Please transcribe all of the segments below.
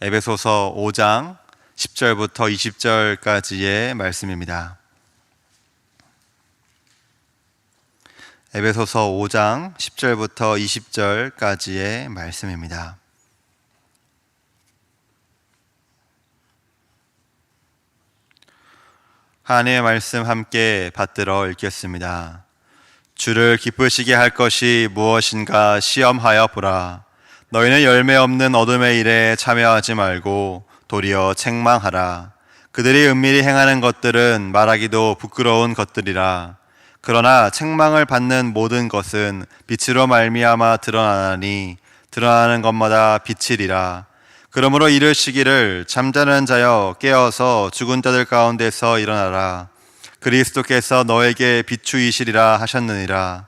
에베소서 5장 10절부터 20절까지의 말씀입니다. 에베소서 5장 10절부터 20절까지의 말씀입니다. 하나님의 말씀 함께 받들어 읽겠습니다. 주를 기쁘시게 할 것이 무엇인가 시험하여 보라. 너희는 열매 없는 어둠의 일에 참여하지 말고 도리어 책망하라. 그들이 은밀히 행하는 것들은 말하기도 부끄러운 것들이라. 그러나 책망을 받는 모든 것은 빛으로 말미암아 드러나니 드러나는 것마다 빛이리라. 그러므로 이르시기를 잠자는 자여 깨어서 죽은 자들 가운데서 일어나라. 그리스도께서 너에게 비추이시리라 하셨느니라.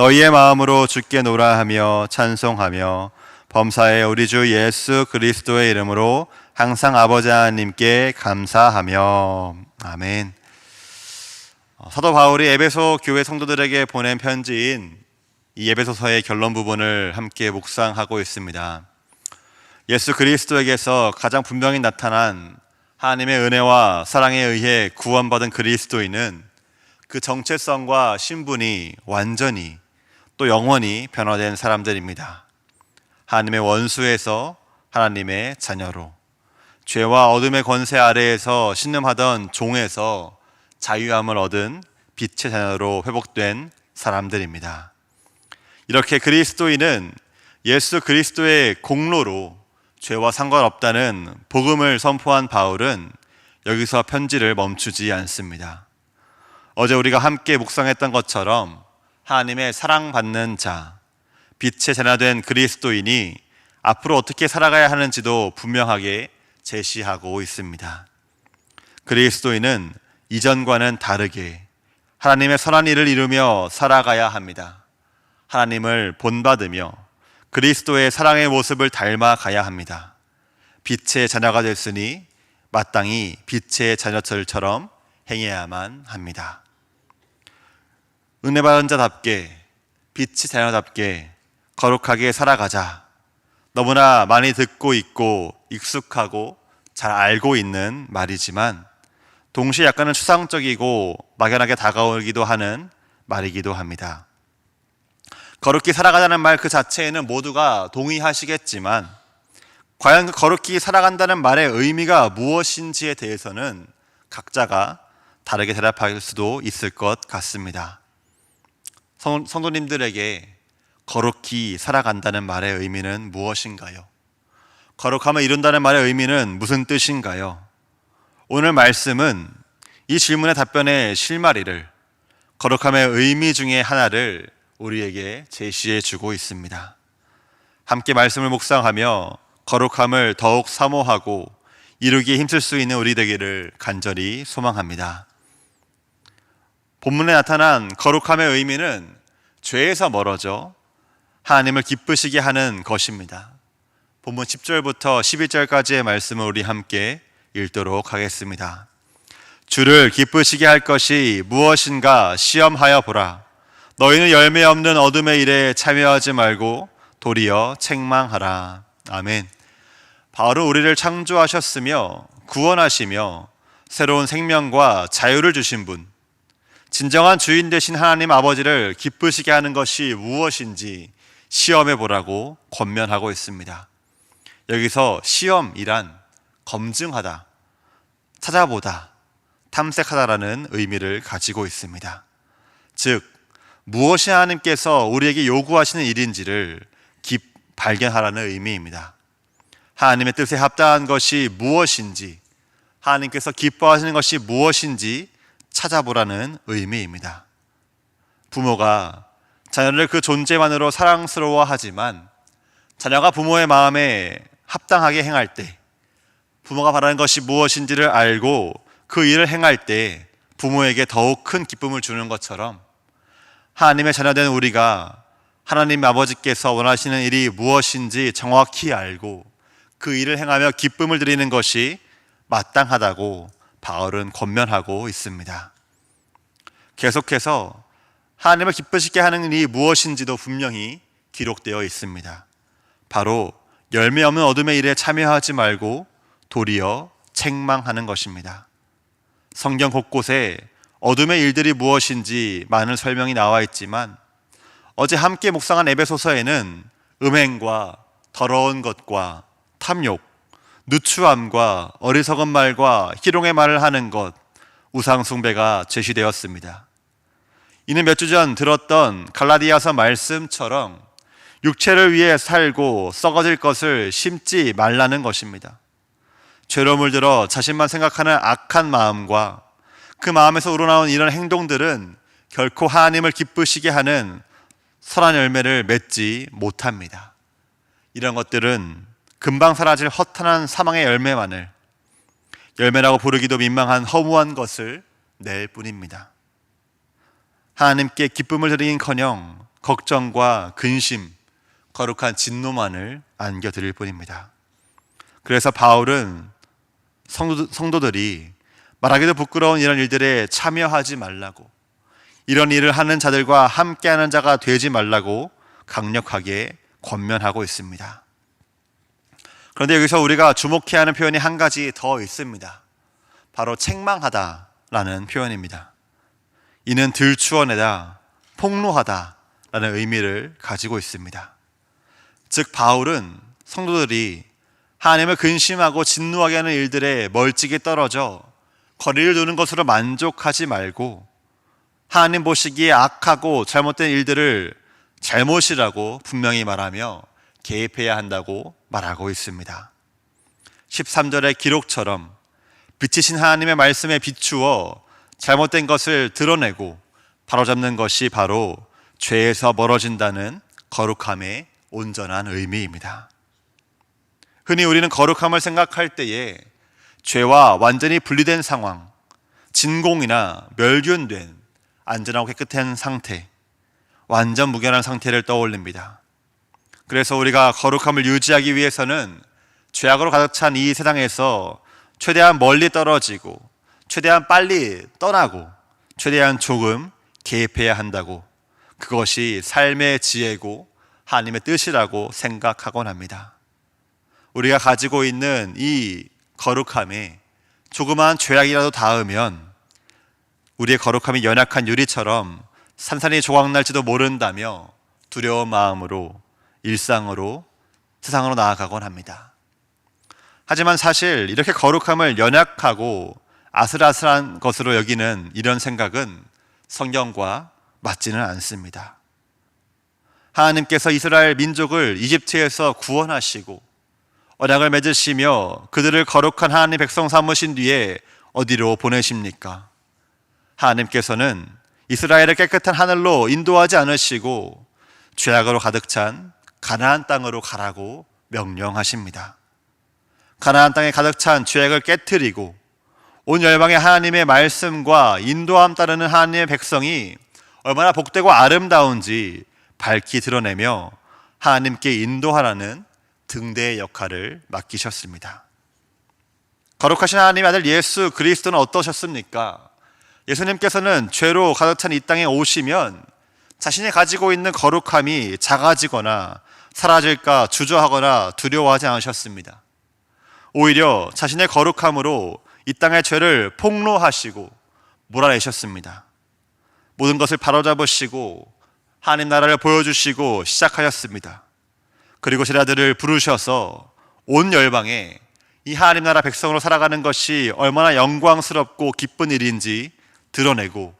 너희의 마음으로 주께 노라하며 찬송하며 범사에 우리 주 예수 그리스도의 이름으로 항상 아버지 하나님께 감사하며 아멘. 어, 사도 바울이 에베소 교회 성도들에게 보낸 편지인 이 에베소서의 결론 부분을 함께 묵상하고 있습니다. 예수 그리스도에게서 가장 분명히 나타난 하나님의 은혜와 사랑에 의해 구원받은 그리스도인은 그 정체성과 신분이 완전히 또 영원히 변화된 사람들입니다. 하나님의 원수에서 하나님의 자녀로 죄와 어둠의 권세 아래에서 신음하던 종에서 자유함을 얻은 빛의 자녀로 회복된 사람들입니다. 이렇게 그리스도인은 예수 그리스도의 공로로 죄와 상관없다는 복음을 선포한 바울은 여기서 편지를 멈추지 않습니다. 어제 우리가 함께 묵상했던 것처럼 하나님의 사랑받는 자, 빛의 자녀된 그리스도인이 앞으로 어떻게 살아가야 하는지도 분명하게 제시하고 있습니다. 그리스도인은 이전과는 다르게 하나님의 선한 일을 이루며 살아가야 합니다. 하나님을 본받으며 그리스도의 사랑의 모습을 닮아가야 합니다. 빛의 자녀가 됐으니 마땅히 빛의 자녀들처럼 행해야만 합니다. 은혜 받은 자답게 빛의 자녀답게 거룩하게 살아가자. 너무나 많이 듣고 있고 익숙하고 잘 알고 있는 말이지만 동시에 약간은 추상적이고 막연하게 다가오기도 하는 말이기도 합니다. 거룩히 살아가자는 말 그 자체에는 모두가 동의하시겠지만 과연 그 거룩히 살아간다는 말의 의미가 무엇인지에 대해서는 각자가 다르게 대답할 수도 있을 것 같습니다. 성, 성도님들에게 거룩히 살아간다는 말의 의미는 무엇인가요? 거룩함을 이룬다는 말의 의미는 무슨 뜻인가요? 오늘 말씀은 이 질문의 답변의 실마리를 거룩함의 의미 중에 하나를 우리에게 제시해 주고 있습니다. 함께 말씀을 묵상하며 거룩함을 더욱 사모하고 이루기에 힘쓸 수 있는 우리 되기를 간절히 소망합니다. 본문에 나타난 거룩함의 의미는 죄에서 멀어져 하나님을 기쁘시게 하는 것입니다. 본문 10절부터 11절까지의 말씀을 우리 함께 읽도록 하겠습니다. 주를 기쁘시게 할 것이 무엇인가 시험하여 보라. 너희는 열매 없는 어둠의 일에 참여하지 말고 도리어 책망하라. 아멘. 바울은 우리를 창조하셨으며 구원하시며 새로운 생명과 자유를 주신 분, 진정한 주인 되신 하나님 아버지를 기쁘시게 하는 것이 무엇인지 시험해 보라고 권면하고 있습니다. 여기서 시험이란 검증하다, 찾아보다, 탐색하다라는 의미를 가지고 있습니다. 즉, 무엇이 하나님께서 우리에게 요구하시는 일인지를 깊 발견하라는 의미입니다. 하나님의 뜻에 합당한 것이 무엇인지, 하나님께서 기뻐하시는 것이 무엇인지 찾아보라는 의미입니다. 부모가 자녀를 그 존재만으로 사랑스러워하지만 자녀가 부모의 마음에 합당하게 행할 때 부모가 바라는 것이 무엇인지를 알고 그 일을 행할 때 부모에게 더욱 큰 기쁨을 주는 것처럼 하나님의 자녀된 우리가 하나님 아버지께서 원하시는 일이 무엇인지 정확히 알고 그 일을 행하며 기쁨을 드리는 것이 마땅하다고 바울은 권면하고 있습니다. 계속해서 하나님을 기쁘시게 하는 일이 무엇인지도 분명히 기록되어 있습니다. 바로 열매 없는 어둠의 일에 참여하지 말고 도리어 책망하는 것입니다. 성경 곳곳에 어둠의 일들이 무엇인지 많은 설명이 나와 있지만 어제 함께 묵상한 에베소서에는 음행과 더러운 것과 탐욕, 누추함과 어리석은 말과 희롱의 말을 하는 것, 우상숭배가 제시되었습니다. 이는 몇 주 전 들었던 갈라디아서 말씀처럼 육체를 위해 살고 썩어질 것을 심지 말라는 것입니다. 죄로 물들어 자신만 생각하는 악한 마음과 그 마음에서 우러나온 이런 행동들은 결코 하나님을 기쁘시게 하는 선한 열매를 맺지 못합니다. 이런 것들은 금방 사라질 허탄한 사망의 열매만을 열매라고 부르기도 민망한 허무한 것을 낼 뿐입니다. 하나님께 기쁨을 드리긴커녕 걱정과 근심, 거룩한 진노만을 안겨드릴 뿐입니다. 그래서 바울은 성도, 들이 말하기도 부끄러운 이런 일들에 참여하지 말라고 이런 일을 하는 자들과 함께하는 자가 되지 말라고 강력하게 권면하고 있습니다. 그런데 여기서 우리가 주목해야 하는 표현이 한 가지 더 있습니다. 바로 책망하다라는 표현입니다. 이는 들추어내다, 폭로하다라는 의미를 가지고 있습니다. 즉 바울은 성도들이 하나님을 근심하고 진노하게 하는 일들에 멀찍이 떨어져 거리를 두는 것으로 만족하지 말고 하나님 보시기에 악하고 잘못된 일들을 잘못이라고 분명히 말하며 개입해야 한다고 말하고 있습니다. 13절의 기록처럼 빛이신 하나님의 말씀에 비추어 잘못된 것을 드러내고 바로잡는 것이 바로 죄에서 멀어진다는 거룩함의 온전한 의미입니다. 흔히 우리는 거룩함을 생각할 때에 죄와 완전히 분리된 상황, 진공이나 멸균된 안전하고 깨끗한 상태, 완전 무결한 상태를 떠올립니다. 그래서 우리가 거룩함을 유지하기 위해서는 죄악으로 가득 찬 이 세상에서 최대한 멀리 떨어지고 최대한 빨리 떠나고 최대한 조금 개입해야 한다고 그것이 삶의 지혜고 하나님의 뜻이라고 생각하곤 합니다. 우리가 가지고 있는 이 거룩함에 조그마한 죄악이라도 닿으면 우리의 거룩함이 연약한 유리처럼 산산이 조각날지도 모른다며 두려운 마음으로 일상으로 세상으로 나아가곤 합니다. 하지만 사실 이렇게 거룩함을 연약하고 아슬아슬한 것으로 여기는 이런 생각은 성경과 맞지는 않습니다. 하나님께서 이스라엘 민족을 이집트에서 구원하시고 언약을 맺으시며 그들을 거룩한 하나님 백성 삼으신 뒤에 어디로 보내십니까? 하나님께서는 이스라엘을 깨끗한 하늘로 인도하지 않으시고 죄악으로 가득 찬 가나안 땅으로 가라고 명령하십니다. 가나안 땅에 가득 찬 죄악을 깨뜨리고 온 열방의 하나님의 말씀과 인도함 따르는 하나님의 백성이 얼마나 복되고 아름다운지 밝히 드러내며 하나님께 인도하라는 등대의 역할을 맡기셨습니다. 거룩하신 하나님의 아들 예수 그리스도는 어떠셨습니까? 예수님께서는 죄로 가득 찬 이 땅에 오시면 자신이 가지고 있는 거룩함이 작아지거나 사라질까 주저하거나 두려워하지 않으셨습니다. 오히려 자신의 거룩함으로 이 땅의 죄를 폭로하시고 몰아내셨습니다. 모든 것을 바로잡으시고 하나님 나라를 보여주시고 시작하였습니다. 그리고 제자들을 부르셔서 온 열방에 이 하나님 나라 백성으로 살아가는 것이 얼마나 영광스럽고 기쁜 일인지 드러내고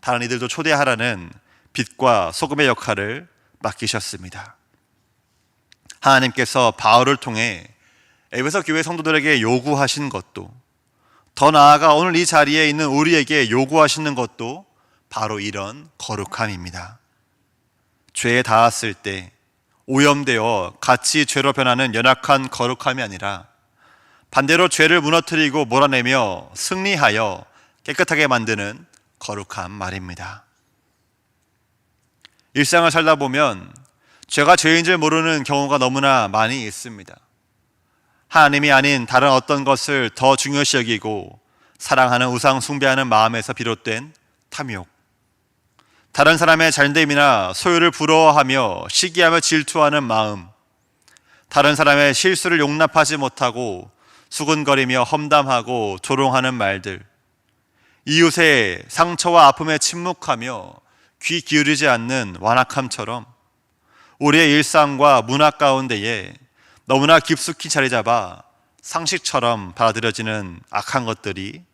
다른 이들도 초대하라는 빛과 소금의 역할을 맡기셨습니다. 하나님께서 바울을 통해 에베소 교회 성도들에게 요구하신 것도 더 나아가 오늘 이 자리에 있는 우리에게 요구하시는 것도 바로 이런 거룩함입니다. 죄에 닿았을 때 오염되어 같이 죄로 변하는 연약한 거룩함이 아니라 반대로 죄를 무너뜨리고 몰아내며 승리하여 깨끗하게 만드는 거룩한 말입니다. 일상을 살다 보면 죄가 죄인 줄 모르는 경우가 너무나 많이 있습니다. 하나님이 아닌 다른 어떤 것을 더 중요시 여기고 사랑하는 우상 숭배하는 마음에서 비롯된 탐욕. 다른 사람의 잘됨이나 소유를 부러워하며 시기하며 질투하는 마음. 다른 사람의 실수를 용납하지 못하고 수근거리며 험담하고 조롱하는 말들. 이웃의 상처와 아픔에 침묵하며 귀 기울이지 않는 완악함처럼 우리의 일상과 문화 가운데에 너무나 깊숙이 자리 잡아 상식처럼 받아들여지는 악한 것들이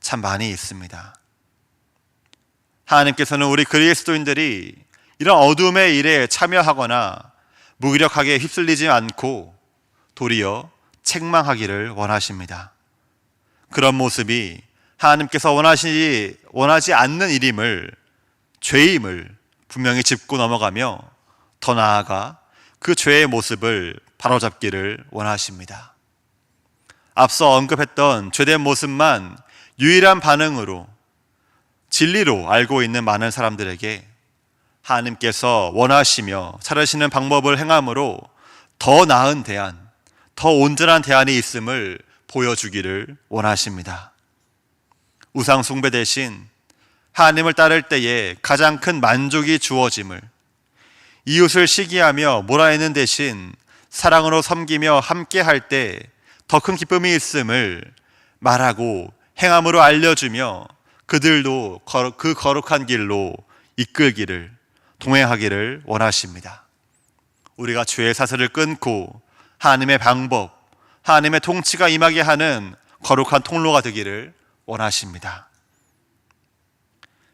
참 많이 있습니다. 하나님께서는 우리 그리스도인들이 이런 어둠의 일에 참여하거나 무기력하게 휩쓸리지 않고 도리어 책망하기를 원하십니다. 그런 모습이 하나님께서 원하시, 원하지 않는 일임을, 죄임을 분명히 짚고 넘어가며 더 나아가 그 죄의 모습을 바로잡기를 원하십니다. 앞서 언급했던 죄된 모습만 유일한 반응으로 진리로 알고 있는 많은 사람들에게 하나님께서 원하시며 차르시는 방법을 행함으로 더 나은 대안, 더 온전한 대안이 있음을 보여주기를 원하십니다. 우상 숭배 대신 하나님을 따를 때에 가장 큰 만족이 주어짐을 이웃을 시기하며 몰아내는 대신 사랑으로 섬기며 함께 할 때 더 큰 기쁨이 있음을 말하고 행함으로 알려주며 그들도 그 거룩한 길로 이끌기를 동행하기를 원하십니다. 우리가 죄의 사슬을 끊고 하나님의 방법, 하나님의 통치가 임하게 하는 거룩한 통로가 되기를 원하십니다.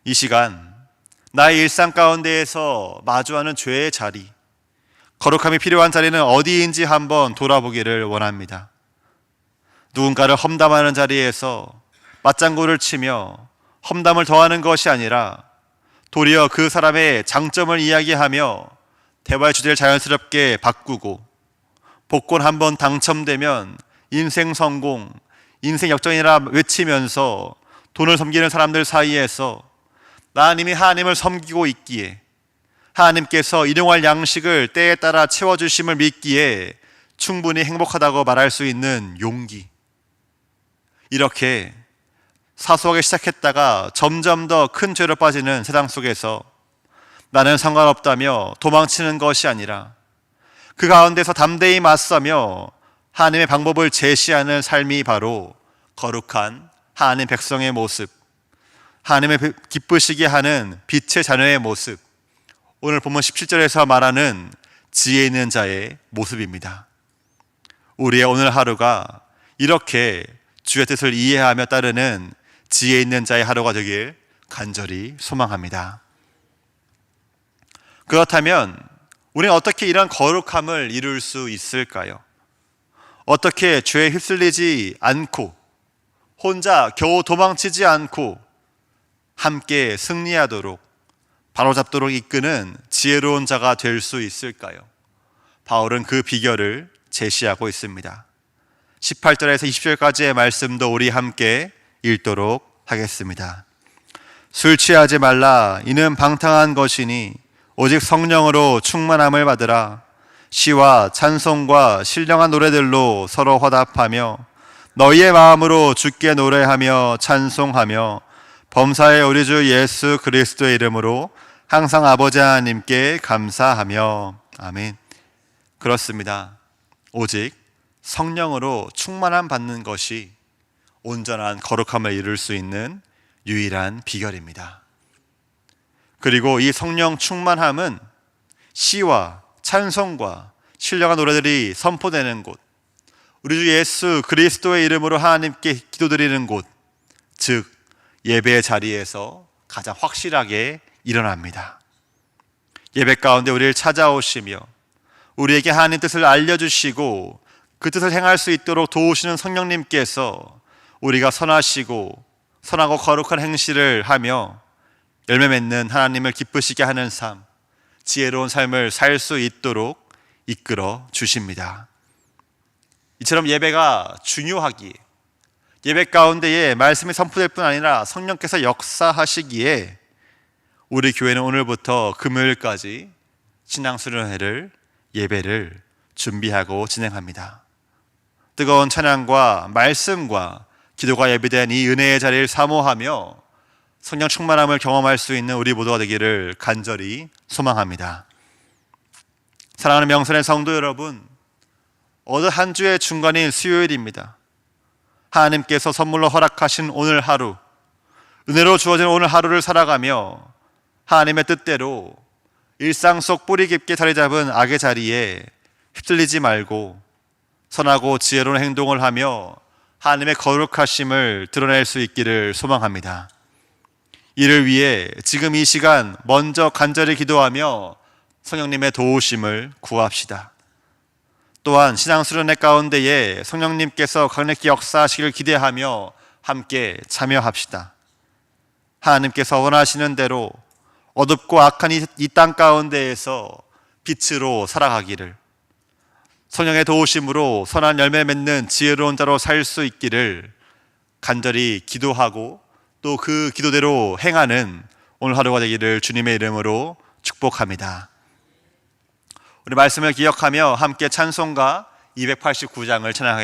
이 시간 나의 일상 가운데에서 마주하는 죄의 자리, 거룩함이 필요한 자리는 어디인지 한번 돌아보기를 원합니다. 누군가를 험담하는 자리에서 맞장구를 치며 험담을 더하는 것이 아니라 도리어 그 사람의 장점을 이야기하며 대화의 주제를 자연스럽게 바꾸고 복권 한번 당첨되면 인생 성공, 인생 역전이라 외치면서 돈을 섬기는 사람들 사이에서 나님이 하나님을 섬기고 있기에 하나님께서 일용할 양식을 때에 따라 채워주심을 믿기에 충분히 행복하다고 말할 수 있는 용기. 이렇게 사소하게 시작했다가 점점 더 큰 죄로 빠지는 세상 속에서 나는 상관없다며 도망치는 것이 아니라 그 가운데서 담대히 맞서며 하나님의 방법을 제시하는 삶이 바로 거룩한 하나님 백성의 모습, 하나님의 기쁘시게 하는 빛의 자녀의 모습, 오늘 본문 17절에서 말하는 지혜 있는 자의 모습입니다. 우리의 오늘 하루가 이렇게 주의 뜻을 이해하며 따르는 지혜 있는 자의 하루가 되길 간절히 소망합니다. 그렇다면 우리는 어떻게 이런 거룩함을 이룰 수 있을까요? 어떻게 죄에 휩쓸리지 않고 혼자 겨우 도망치지 않고 함께 승리하도록 바로잡도록 이끄는 지혜로운 자가 될 수 있을까요? 바울은 그 비결을 제시하고 있습니다. 18절에서 20절까지의 말씀도 우리 함께 읽도록 하겠습니다. 술 취하지 말라. 이는 방탕한 것이니 오직 성령으로 충만함을 받으라. 시와 찬송과 신령한 노래들로 서로 화답하며 너희의 마음으로 주께 노래하며 찬송하며 범사의 우리 주 예수 그리스도의 이름으로 항상 아버지 하나님께 감사하며 아멘. 그렇습니다. 오직 성령으로 충만함 받는 것이 온전한 거룩함을 이룰 수 있는 유일한 비결입니다. 그리고 이 성령 충만함은 시와 찬송과 신령한 노래들이 선포되는 곳, 우리 주 예수 그리스도의 이름으로 하나님께 기도드리는 곳, 즉 예배의 자리에서 가장 확실하게 일어납니다. 예배 가운데 우리를 찾아오시며 우리에게 하나님 뜻을 알려주시고 그 뜻을 행할 수 있도록 도우시는 성령님께서 우리가 선하시고 선하고 거룩한 행실을 하며 열매 맺는 하나님을 기쁘시게 하는 삶, 지혜로운 삶을 살 수 있도록 이끌어 주십니다. 이처럼 예배가 중요하기에 예배 가운데에 말씀이 선포될 뿐 아니라 성령께서 역사하시기에 우리 교회는 오늘부터 금요일까지 신앙수련회를 예배를 준비하고 진행합니다. 뜨거운 찬양과 말씀과 기도가 예비된 이 은혜의 자리를 사모하며 성령 충만함을 경험할 수 있는 우리 모두가 되기를 간절히 소망합니다. 사랑하는 명선의 성도 여러분, 어느 한 주의 중간인 수요일입니다. 하나님께서 선물로 허락하신 오늘 하루, 은혜로 주어진 오늘 하루를 살아가며 하나님의 뜻대로 일상 속 뿌리 깊게 자리 잡은 악의 자리에 휩쓸리지 말고 선하고 지혜로운 행동을 하며 하나님의 거룩하심을 드러낼 수 있기를 소망합니다. 이를 위해 지금 이 시간 먼저 간절히 기도하며 성령님의 도우심을 구합시다. 또한 신앙 수련회 가운데에 성령님께서 강력히 역사하시길 기대하며 함께 참여합시다. 하나님께서 원하시는 대로 어둡고 악한 이 땅 가운데에서 빛으로 살아가기를 성령의 도우심으로 선한 열매 맺는 지혜로운 자로 살 수 있기를 간절히 기도하고 또 그 기도대로 행하는 오늘 하루가 되기를 주님의 이름으로 축복합니다. 우리 말씀을 기억하며 함께 찬송가 289장을 찬양하겠습니다.